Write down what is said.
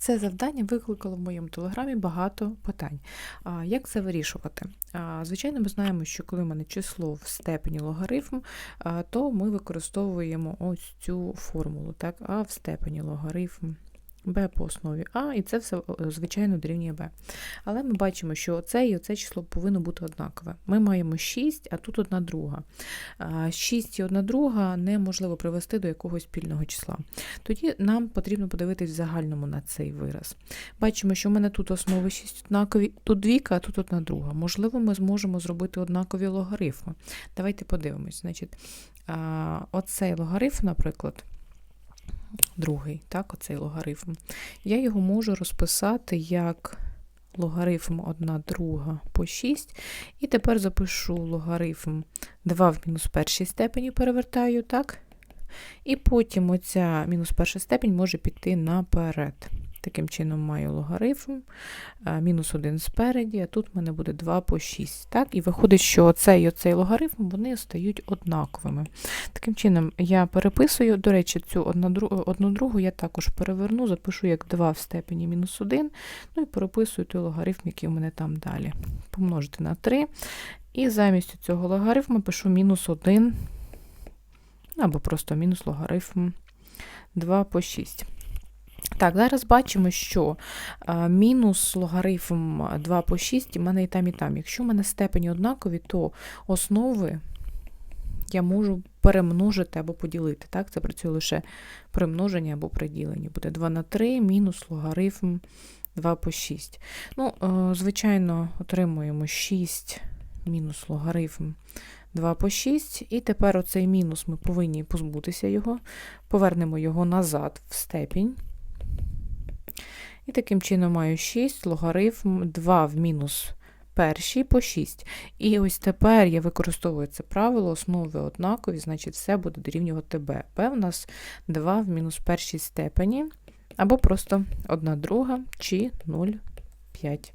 Це завдання викликало в моєму телеграмі багато питань. Як це вирішувати? Звичайно, ми знаємо, що коли в мене число в степені логарифм, то ми використовуємо ось цю формулу, так? а в степені логарифм. B по основі А, і це все, е, звичайно, дорівнює b. Але ми бачимо, що оце і оце число повинно бути однакове. Ми маємо 6, а тут одна друга. А, 6 і одна друга неможливо привести до якогось спільного числа. Тоді нам потрібно подивитись в загальному на цей вираз. Бачимо, що в мене тут основи 6 однакові, тут двійка, а тут одна друга. Можливо, ми зможемо зробити однакові логарифми. Давайте подивимось. Значить, оцей логарифм, наприклад, другий, так, оцей логарифм, я його можу розписати як логарифм 1 друга по 6. І тепер запишу логарифм 2 в мінус першій степені, перевертаю, так? І потім оця мінус перша степень може піти наперед. Таким чином маю логарифм, мінус 1 спереді, а тут в мене буде 2 по 6. Так? І виходить, що оцей і оцей логарифм вони стають однаковими. Таким чином, я переписую, до речі, цю одну другу я також переверну, запишу як 2 в степені мінус 1, ну і переписую той логарифм, який у мене там далі. Помножити на 3. І замість цього логарифму пишу мінус 1, або просто мінус логарифм 2 по 6. Так, зараз бачимо, що а, мінус логарифм 2 по 6 у мене і там, і там. Якщо в мене степені однакові, то основи я можу перемножити або поділити. Так? Це працює лише при множенні або при діленні. Буде 2 на 3 мінус логарифм 2 по 6. Ну, е, звичайно, отримуємо 6 мінус логарифм 2 по 6. І тепер оцей мінус ми повинні позбутися його. Повернемо його назад в степінь. І таким чином маю 6 логарифм 2 в мінус першій по 6. І ось тепер я використовую це правило, основи однакові, значить все буде дорівнювати b. b у нас 2 в мінус першій степені, або просто 1 друга чи 0,5.